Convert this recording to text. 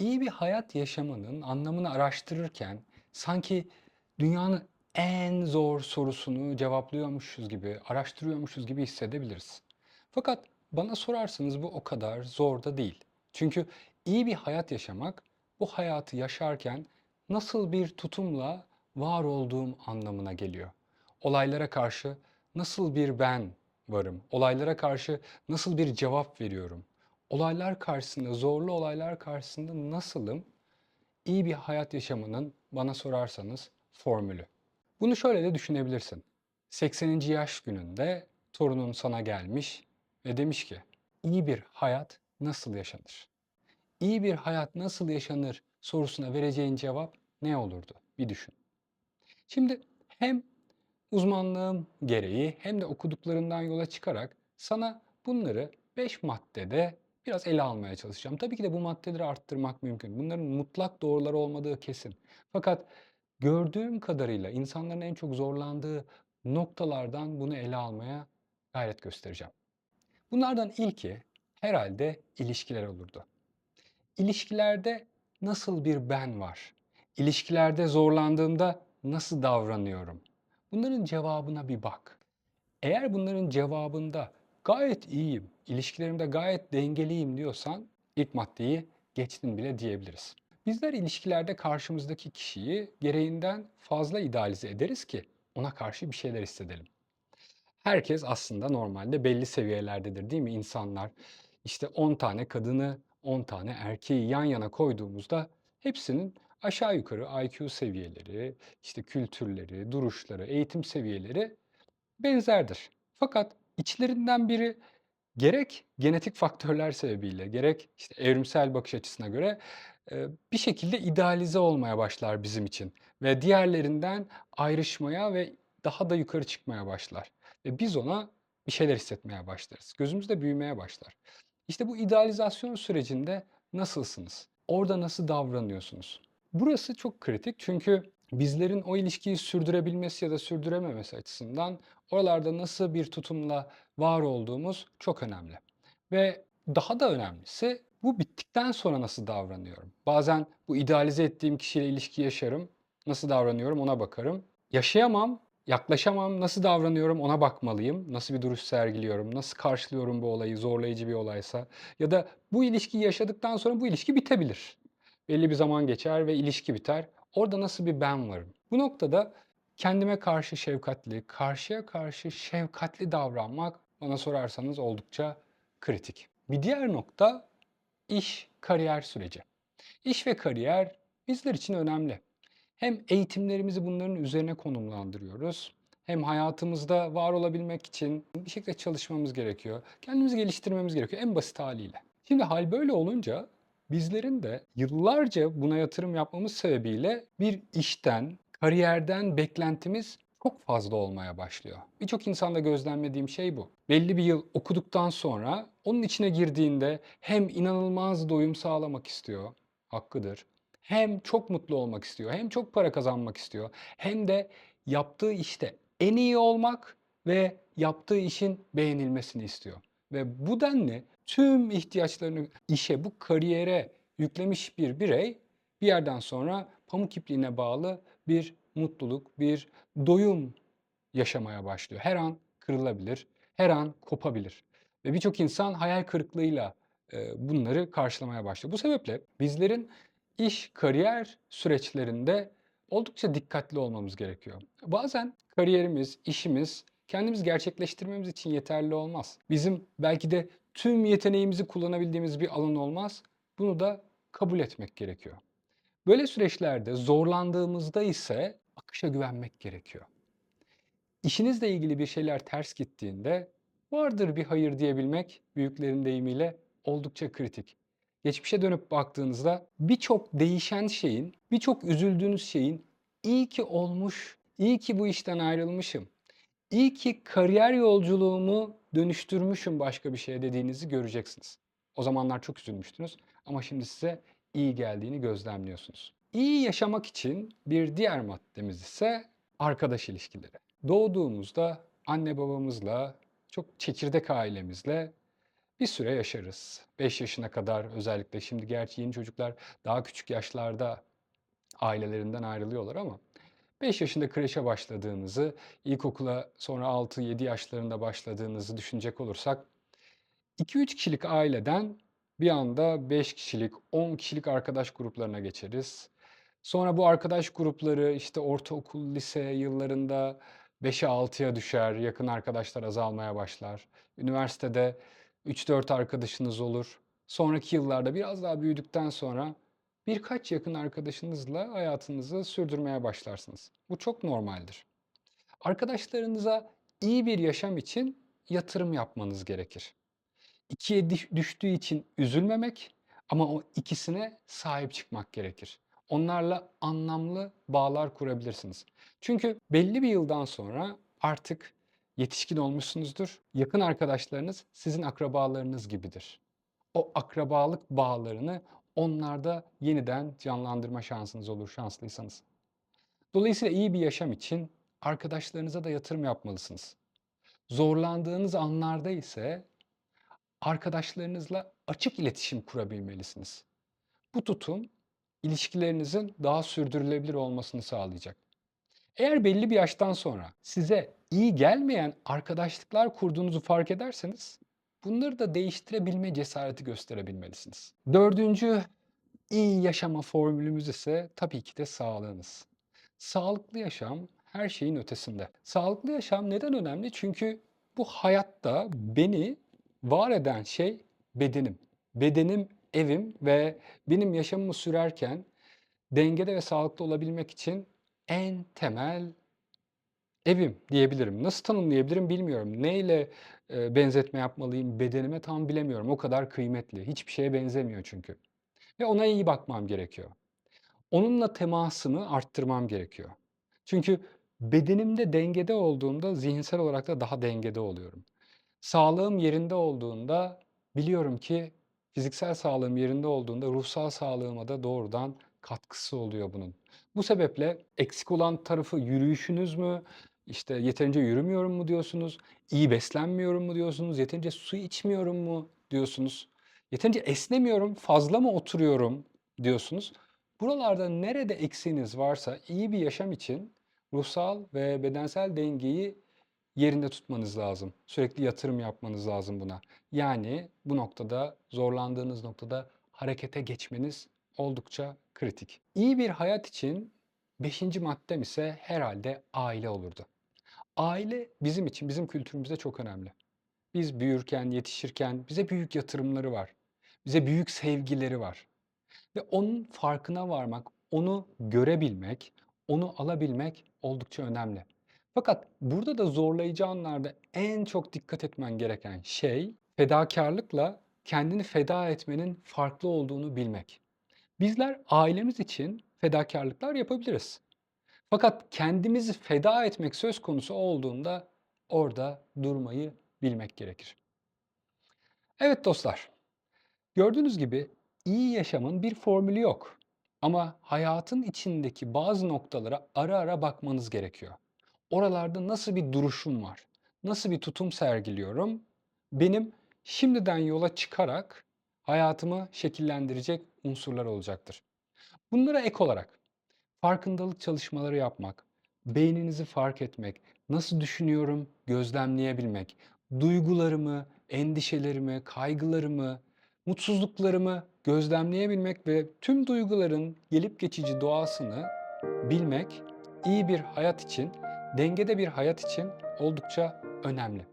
İyi bir hayat yaşamanın anlamını araştırırken sanki dünyanın en zor sorusunu cevaplıyormuşuz gibi, araştırıyormuşuz gibi hissedebiliriz. Fakat bana sorarsanız bu o kadar zor da değil. Çünkü iyi bir hayat yaşamak, bu hayatı yaşarken nasıl bir tutumla var olduğum anlamına geliyor. Olaylara karşı nasıl bir ben varım? Olaylara karşı nasıl bir cevap veriyorum? Olaylar karşısında, zorlu olaylar karşısında nasılım? İyi bir hayat yaşamanın bana sorarsanız formülü. Bunu şöyle de düşünebilirsin. 80. yaş gününde torunun sana gelmiş ve demiş ki, iyi bir hayat nasıl yaşanır? İyi bir hayat nasıl yaşanır sorusuna vereceğin cevap ne olurdu? Bir düşün. Şimdi hem uzmanlığım gereği hem de okuduklarından yola çıkarak sana bunları 5 maddede biraz ele almaya çalışacağım. Tabii ki de bu maddeleri arttırmak mümkün. Bunların mutlak doğruları olmadığı kesin. Fakat gördüğüm kadarıyla insanların en çok zorlandığı noktalardan bunu ele almaya gayret göstereceğim. Bunlardan ilki herhalde ilişkiler olurdu. İlişkilerde nasıl bir ben var? İlişkilerde zorlandığımda nasıl davranıyorum? Bunların cevabına bir bak. Eğer bunların cevabında gayet iyiyim, ilişkilerimde gayet dengeliyim diyorsan ilk maddeyi geçtin bile diyebiliriz. Bizler ilişkilerde karşımızdaki kişiyi gereğinden fazla idealize ederiz ki ona karşı bir şeyler hissedelim. Herkes aslında normalde belli seviyelerdedir değil mi insanlar? İşte 10 tane kadını, 10 tane erkeği yan yana koyduğumuzda hepsinin aşağı yukarı IQ seviyeleri, işte kültürleri, duruşları, eğitim seviyeleri benzerdir. Fakat içlerinden biri gerek genetik faktörler sebebiyle gerek işte evrimsel bakış açısına göre bir şekilde idealize olmaya başlar bizim için ve diğerlerinden ayrışmaya ve daha da yukarı çıkmaya başlar. Ve biz ona bir şeyler hissetmeye başlarız. Gözümüzde büyümeye başlar. İşte bu idealizasyon sürecinde nasılsınız? Orada nasıl davranıyorsunuz? Burası çok kritik çünkü bizlerin o ilişkiyi sürdürebilmesi ya da sürdürememesi açısından oralarda nasıl bir tutumla var olduğumuz çok önemli. Ve daha da önemlisi bu bittikten sonra nasıl davranıyorum? Bazen bu idealize ettiğim kişiyle ilişki yaşarım. Nasıl davranıyorum ona bakarım. Yaşayamam, yaklaşamam, nasıl davranıyorum ona bakmalıyım. Nasıl bir duruş sergiliyorum, nasıl karşılıyorum bu olayı zorlayıcı bir olaysa. Ya da bu ilişkiyi yaşadıktan sonra bu ilişki bitebilir. Belli bir zaman geçer ve ilişki biter. Orada nasıl bir ben varım? Bu noktada kendime karşı şefkatli, karşıya karşı şefkatli davranmak bana sorarsanız oldukça kritik. Bir diğer nokta iş, kariyer süreci. İş ve kariyer bizler için önemli. Hem eğitimlerimizi bunların üzerine konumlandırıyoruz. Hem hayatımızda var olabilmek için bir şekilde çalışmamız gerekiyor. Kendimizi geliştirmemiz gerekiyor en basit haliyle. Şimdi hal böyle olunca bizlerin de yıllarca buna yatırım yapmamız sebebiyle bir işten, kariyerden beklentimiz çok fazla olmaya başlıyor. Birçok insanda gözlemlediğim şey bu. Belli bir yıl okuduktan sonra onun içine girdiğinde hem inanılmaz doyum sağlamak istiyor, hakkıdır. Hem çok mutlu olmak istiyor, hem çok para kazanmak istiyor, hem de yaptığı işte en iyi olmak ve yaptığı işin beğenilmesini istiyor. Ve bu denli tüm ihtiyaçlarını işe, bu kariyere yüklemiş bir birey bir yerden sonra pamuk ipliğine bağlı bir mutluluk, bir doyum yaşamaya başlıyor. Her an kırılabilir, her an kopabilir. Ve birçok insan hayal kırıklığıyla e, bunları karşılamaya başlıyor. Bu sebeple bizlerin iş, kariyer süreçlerinde oldukça dikkatli olmamız gerekiyor. Bazen kariyerimiz, işimiz kendimizi gerçekleştirmemiz için yeterli olmaz. Bizim belki de tüm yeteneğimizi kullanabildiğimiz bir alan olmaz. Bunu da kabul etmek gerekiyor. Böyle süreçlerde zorlandığımızda ise akışa güvenmek gerekiyor. İşinizle ilgili bir şeyler ters gittiğinde vardır bir hayır diyebilmek büyüklerin deyimiyle oldukça kritik. Geçmişe dönüp baktığınızda birçok değişen şeyin, birçok üzüldüğünüz şeyin iyi ki olmuş, iyi ki bu işten ayrılmışım, iyi ki kariyer yolculuğumu dönüştürmüşüm başka bir şeye dediğinizi göreceksiniz. O zamanlar çok üzülmüştünüz ama şimdi size iyi geldiğini gözlemliyorsunuz. İyi yaşamak için bir diğer maddemiz ise arkadaş ilişkileri. Doğduğumuzda anne babamızla, çok çekirdek ailemizle bir süre yaşarız. 5 yaşına kadar özellikle. Şimdi gerçi yeni çocuklar daha küçük yaşlarda ailelerinden ayrılıyorlar ama 5 yaşında kreşe başladığınızı, ilkokula sonra 6-7 yaşlarında başladığınızı düşünecek olursak 2-3 kişilik aileden bir anda 5 kişilik, 10 kişilik arkadaş gruplarına geçeriz. Sonra bu arkadaş grupları işte ortaokul, lise yıllarında 5'e 6'ya düşer, yakın arkadaşlar azalmaya başlar. Üniversitede 3-4 arkadaşınız olur. Sonraki yıllarda biraz daha büyüdükten sonra birkaç yakın arkadaşınızla hayatınızı sürdürmeye başlarsınız. Bu çok normaldir. Arkadaşlarınıza iyi bir yaşam için yatırım yapmanız gerekir. İkiye düştüğü için üzülmemek ama o ikisine sahip çıkmak gerekir. Onlarla anlamlı bağlar kurabilirsiniz. Çünkü belli bir yıldan sonra artık yetişkin olmuşsunuzdur. Yakın arkadaşlarınız sizin akrabalarınız gibidir. O akrabalık bağlarını onlarda yeniden canlandırma şansınız olur şanslıysanız. Dolayısıyla iyi bir yaşam için arkadaşlarınıza da yatırım yapmalısınız. Zorlandığınız anlarda ise arkadaşlarınızla açık iletişim kurabilmelisiniz. Bu tutum ilişkilerinizin daha sürdürülebilir olmasını sağlayacak. Eğer belli bir yaştan sonra size iyi gelmeyen arkadaşlıklar kurduğunuzu fark ederseniz bunları da değiştirebilme cesareti gösterebilmelisiniz. Dördüncü iyi yaşama formülümüz ise tabii ki de sağlığınız. Sağlıklı yaşam her şeyin ötesinde. Sağlıklı yaşam neden önemli? Çünkü bu hayatta beni var eden şey bedenim. Bedenim evim ve benim yaşamımı sürerken dengede ve sağlıklı olabilmek için en temel evim diyebilirim. Nasıl tanımlayabilirim bilmiyorum. Neyle e, benzetme yapmalıyım bedenime tam bilemiyorum. O kadar kıymetli. Hiçbir şeye benzemiyor çünkü. Ve ona iyi bakmam gerekiyor. Onunla temasımı arttırmam gerekiyor. Çünkü bedenimde dengede olduğumda zihinsel olarak da daha dengede oluyorum. Sağlığım yerinde olduğunda biliyorum ki fiziksel sağlığım yerinde olduğunda ruhsal sağlığıma da doğrudan katkısı oluyor bunun. Bu sebeple eksik olan tarafı yürüyüşünüz mü? İşte yeterince yürümüyorum mu diyorsunuz? İyi beslenmiyorum mu diyorsunuz? Yeterince su içmiyorum mu diyorsunuz? Yeterince esnemiyorum, fazla mı oturuyorum diyorsunuz? Buralarda nerede eksiğiniz varsa iyi bir yaşam için ruhsal ve bedensel dengeyi yerinde tutmanız lazım. Sürekli yatırım yapmanız lazım buna. Yani bu noktada zorlandığınız noktada harekete geçmeniz oldukça kritik. İyi bir hayat için beşinci maddem ise herhalde aile olurdu. Aile bizim için, bizim kültürümüzde çok önemli. Biz büyürken, yetişirken bize büyük yatırımları var. Bize büyük sevgileri var. Ve onun farkına varmak, onu görebilmek, onu alabilmek oldukça önemli. Fakat burada da zorlayıcı anlarda en çok dikkat etmen gereken şey fedakarlıkla kendini feda etmenin farklı olduğunu bilmek. Bizler ailemiz için fedakarlıklar yapabiliriz. Fakat kendimizi feda etmek söz konusu olduğunda orada durmayı bilmek gerekir. Evet dostlar, gördüğünüz gibi iyi yaşamın bir formülü yok. Ama hayatın içindeki bazı noktalara ara ara bakmanız gerekiyor. Oralarda nasıl bir duruşum var? Nasıl bir tutum sergiliyorum? Benim şimdiden yola çıkarak hayatımı şekillendirecek unsurlar olacaktır. Bunlara ek olarak farkındalık çalışmaları yapmak, beyninizi fark etmek, nasıl düşünüyorum gözlemleyebilmek, duygularımı, endişelerimi, kaygılarımı, mutsuzluklarımı gözlemleyebilmek ve tüm duyguların gelip geçici doğasını bilmek iyi bir hayat için, dengede bir hayat için oldukça önemli.